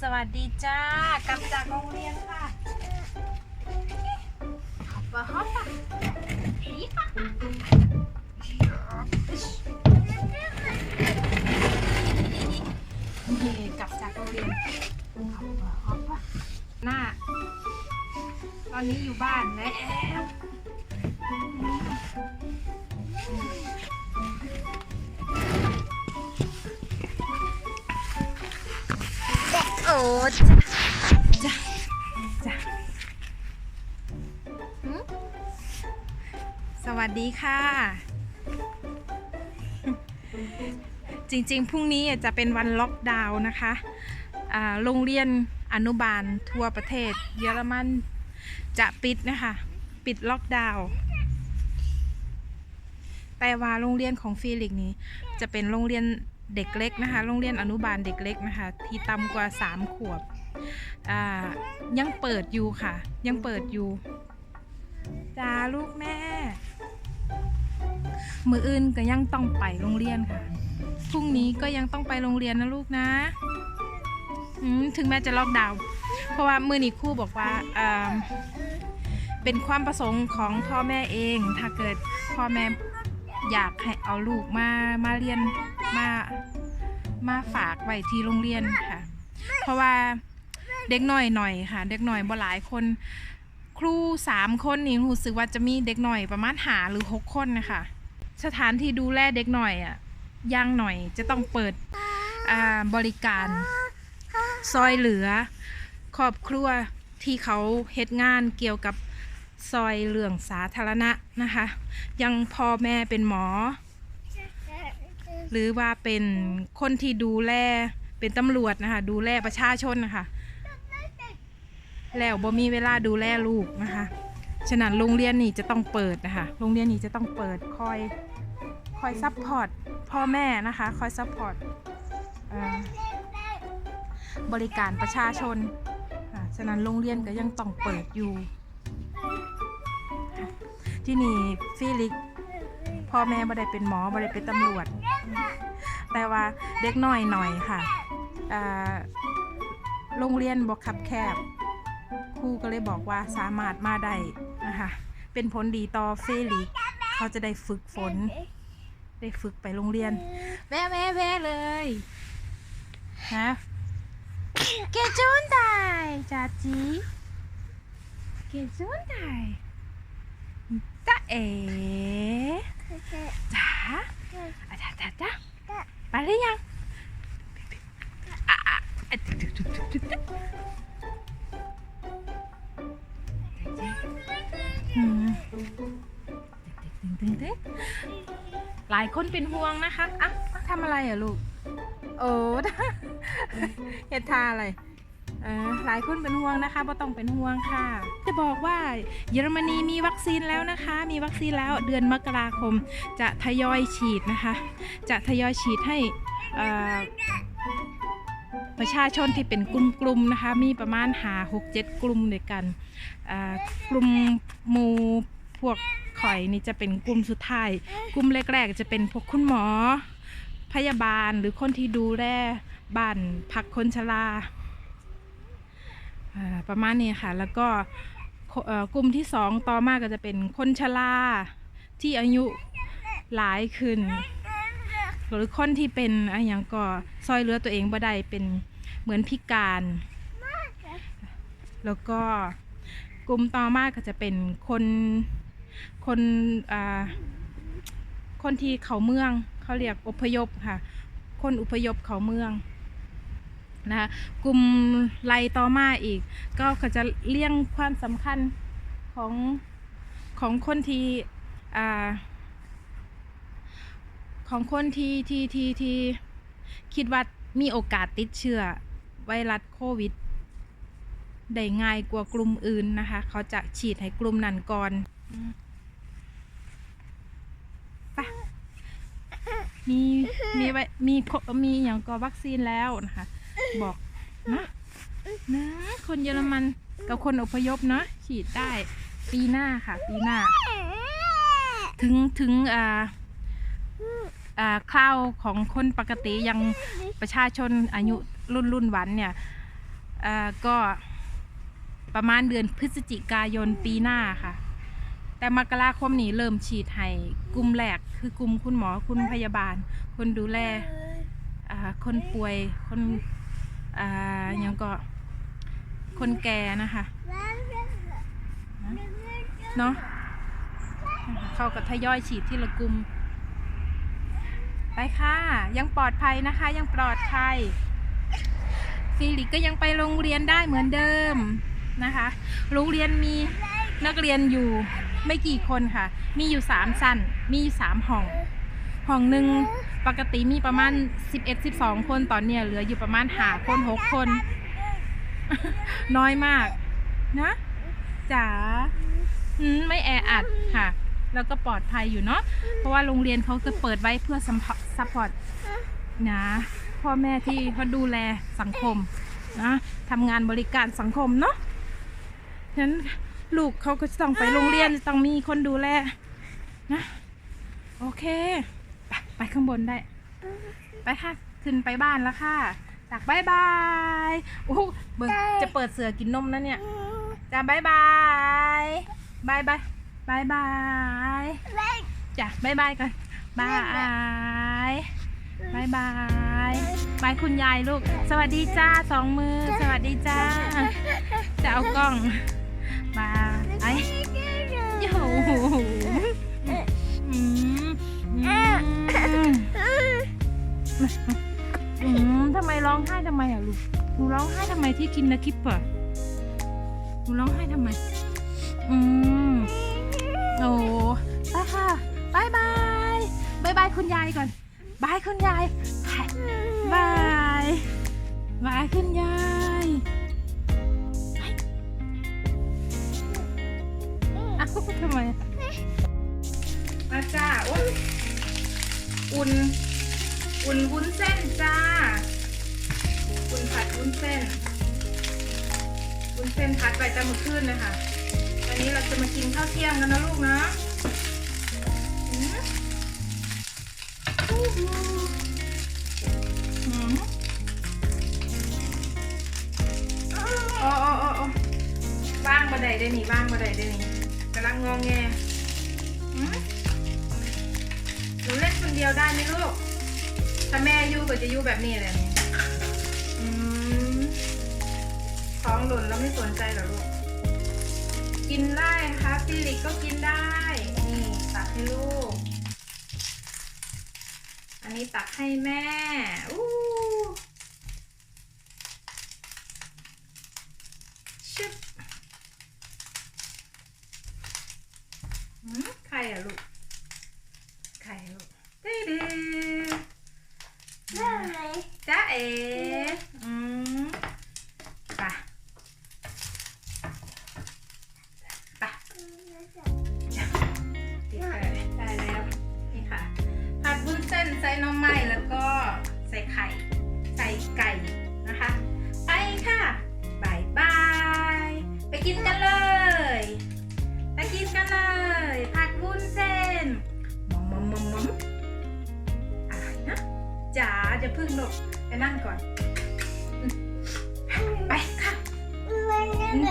สวัสดีจ้ากลับจากโรงเรียนค่ะฮอปปะฮอปปะอีปะนี่กลับจากโรงเรียนฮอปปะฮอปปะหน้า ตอนนี้อยู่บ้านแล้ว โอ้จ้ะจ้ะสวัสดีค่ะ จริงๆ พรุ่งนี้จะเป็นวันล็อกดาวน์นะคะโรงเรียนอนุบาลทั่วประเทศ เยอรมันจะปิดนะคะ ปิดล็อกดาวน์แต่ว่าโรงเรียนของฟีลิกนี้จะเป็นโรงเรียน เด็กเล็กนะคะ โรงเรียนอนุบาลเด็กเล็กนะคะ ที่ต่ำกว่า 3 ขวบ ยังเปิดอยู่ค่ะ ยังเปิดอยู่จ้าลูกแม่ มืออื่นก็ยังต้องไปโรงเรียนค่ะ พรุ่งนี้ก็ยังต้องไปโรงเรียนนะลูกนะ ถึงแม้จะล็อกดาวน์ เพราะว่ามือนี้ครู่บอกว่าอ่าเป็นความประสงค์ของพ่อแม่เอง ถ้าเกิดพ่อแม่อยากให้เอาลูกมามาเรียน มามาฝากไว้ที่โรงเรียนค่ะ เพราะว่าเด็กหน่อยหน่อยค่ะ เด็กหน่อยบ่หลายคน ครูสามคนนี่รู้สึกว่าจะมีเด็กหน่อยประมาณหาหรือหกคนนะคะสถานที่ดูแลเด็กหน่อยอะย่างหน่อยจะต้องเปิดอ่าบริการซอยเหลือครอบครัวที่เขาเฮ็ดงานเกี่ยวกับซอยเหลืองสาธารณะนะคะ ยังพ่อแม่เป็นหมอ หรือว่าเป็นคนที่ดูแลเป็นตำรวจนะคะดูแลประชาชนนะคะแล้วบ่มีเวลาดูแลลูกนะคะฉะนั้นโรงเรียนนี่จะต้องเปิดนะคะโรงเรียนนี่จะต้องเปิดคอยคอยซัพพอร์ตพ่อแม่นะคะคอยซัพพอร์ตบริการประชาชนฉะนั้นโรงเรียนก็ยังต้องเปิดอยู่ ที่นี่ฟิลิกพ่อแม่บ่ได้เป็นหมอบ่ได้เป็นตำรวจ แต่ว่าเด็กน้อยหน่อยค่ะอ่าโรงเรียนบอกขับแคบครูก็เลยบอกว่าสามารถมาได้นะคะเป็นผลดีต่อเฟลิกเขาจะได้ฝึกฝน ได้ฝึกไปโรงเรียนแว่แว่แว่เลยฮะเกจุนได้จ้าจีเกจุนได้จ้าเอ๋จ๋าอะจ้าจ้าจ้า ไปหรือยังอะอะอะตึ๊ดตึ๊ดตึ๊ดตึ๊ดตึ๊ดอืมตึ๊ดตึ๊ดตึ๊ดตึ๊ดหลายคนเป็นห่วงนะคะอะทำอะไรอะลูก โอ้อย่าทาอะไรเออ หลายคนเป็นห่วงนะคะบ่ต้องเป็นห่วงค่ะ จะบอกว่าเยอรมนีมีวัคซีนแล้วนะคะ มีวัคซีนแล้วเดือนมกราคมจะทยอยฉีดนะคะ จะทยอยฉีดให้ประชาชนที่เป็นกลุ่มๆนะคะ มีประมาณหาหกเจ็ดกลุ่มด้วยกันกลุ่มหมูพวกข่อยนี่จะเป็นกลุ่มสุดท้าย กลุ่มแรกๆจะเป็นพวกคุณหมอ พยาบาลหรือคนที่ดูแลบ้านพักคนชรา ประมาณนี้ค่ะ แล้วก็กลุ่มที่สองต่อมาก็จะเป็นคนชราที่อายุหลายขึ้น หรือคนที่เป็นอะไรอย่างก็ซอยเหลือตัวเองบ่ได้เป็นเหมือนพิการ แล้วก็กลุ่มต่อมาก็จะเป็นคนคนคนที่เขาเมืองเขาเรียกอพยพค่ะ คนอพยพเขาเมือง นะคะกลุ่มไลต่อมาอีก ก็จะเลี่ยงความสำคัญของของคนที่ของคนที่ที่ที่ที่คิดว่ามีโอกาสติดเชื้อไวรัสโควิดได้ง่ายกว่ากลุ่มอื่นนะคะ เขาจะฉีดให้กลุ่มนั้นก่อนมีมีไว้มีมีอย่างก็วัคซีนแล้วนะคะ บอกนะนะคนเยอรมันกับคนอพยพเนาะฉีดได้ปีหน้าค่ะ ปีหน้า ถึงถึงอ่าอ่าข้าวของคนปกติยังประชาชนอายุรุ่นรุ่นวันเนี่ยอ่อก็ประมาณเดือนพฤศจิกายนปีหน้าค่ะ แต่มกราคมนี้เริ่มฉีดให้กลุ่มแรกคือกลุ่มคุณหมอคุณพยาบาล คนดูแลคนป่วยคน อ่ายังก็คนแก่นะคะเนาะเขาก็ทยอยฉีดที่ละกลุ่มไปค่ะ ยังปลอดภัยนะคะ ยังปลอดภัยฟิลิกก็ยังไปโรงเรียนได้เหมือนเดิมนะคะ โรงเรียนมีนักเรียนอยู่ไม่กี่คนค่ะ มีอยู่สามชั้นมีอยู่สามห้อง ห้องหนึ่งปกติมีประมาณ 11-12 คนตอนเนี้ยเหลืออยู่ประมาณหาคนหกคน น้อยมากนะจ๋าอืมไม่แออัดค่ะ แล้วก็ปลอดภัยอยู่เนาะเพราะว่าโรงเรียนเขาจะเปิดไว้เพื่อซัพพอร์ตนะพ่อแม่ที่เขาดูแลสังคมนะทำงานบริการสังคมเนาะฉะนั้นลูกเขาก็จะต้องไปโรงเรียนจะต้องมีคนดูแลนะ โอเค ไปไปข้างบนได้ ไปค่ะ ขึ้นไปบ้านแล้วค่ะจากบายบายโอ้โหเบิ่งจะเปิดเสือกินนมนะเนี่ยจ้าบายบายบายบายบายบายจ้ะบายบายกันบายบายบายบายคุณยายลูก สวัสดีจ้าสองมือ สวัสดีจ้า จะเอากล้องบายไอ้โอ้โห ทำไมที่กินนะคิปเปอร์หนูร้องไห้ทำไม อืมโอ้ไปค่ะบายบายบายบายคุณยายก่อนบายคุณยายบายบายคุณยายเอ้าทำไมมาจ้าอุ่นอุ่น อุ่นวุ้นเส้นจ้า อุ่นผัดวุ้นเส้น วุ้นเส้นผัดไปจะมือขึ้นเลยค่ะวันนี้เราจะมากินข้าวเที่ยงกันนะลูกนะอืมอ๋ออ๋ออ๋ออ๋อว่างมาได้ได้นี่ว่างมาได้ได้นี่กำลังงองแงหนูเล่นคนเดียวได้ไหมลูก ถ้าแม่อยู่ก็จะอยู่แบบนี้แหละ หล่นแล้วไม่สนใจเหรอลูก กินได้นะคะฟิลิกก็กินได้ นี่ตักให้ลูก อันนี้ตักให้แม่ อู้ชึบหืมใครอะลูก กินกันเลย ผัดวุ้นเส้นมอมมอมมอมมอมอะไรนะจ๋าจะพึ่งหนกไปนั่งก่อน ไปค่ะมันจะไหน